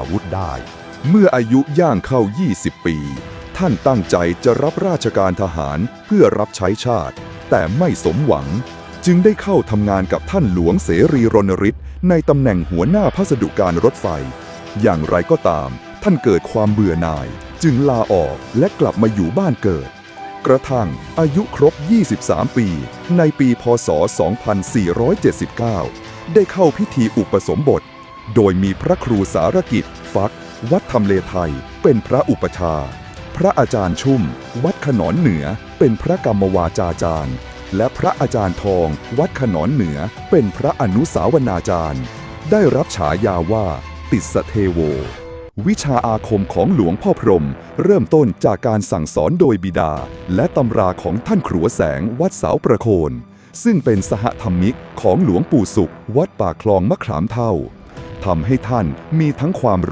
อาวุธได้ เมื่ออายุย่างเข้า 20 ปี ท่านตั้งใจจะรับราชการทหารเพื่อรับใช้ชาติ แต่ไม่สมหวัง จึงได้เข้าทำงานกับท่านหลวงเสรีรณฤทธิ์ในตำแหน่งหัวหน้าพัสดุการรถไฟ อย่างไรก็ตาม ท่านเกิดความเบื่อหน่าย จึงลาออกและกลับมาอยู่บ้านเกิดกระทั่งอายุครบ 23 ปี ในปี พศ 2479 ได้เข้าพิธีอุปสมบท โดยมีพระครูสารกิจ ฟัก วัดทำเลไทย เป็นพระอุปชา พระอาจารย์ชุ่ม วัดขนอนเหนือ เป็นพระกรรมวาจาจารย์ และพระอาจารย์ทอง วัดขนอนเหนือ เป็นพระอนุสาวนาจารย์ ได้รับฉายาว่า ติสเทโว วิชาอาคมของหลวงพ่อพรม เริ่มต้นจากการสั่งสอนโดยบิดา และตำราของท่านขรัวแสงวัดเสาประโคนซึ่งเป็นสหธรรมิกของหลวงปู่สุข วัดป่าคลองมะขามเท่า ทำให้ท่านมีทั้งความรู้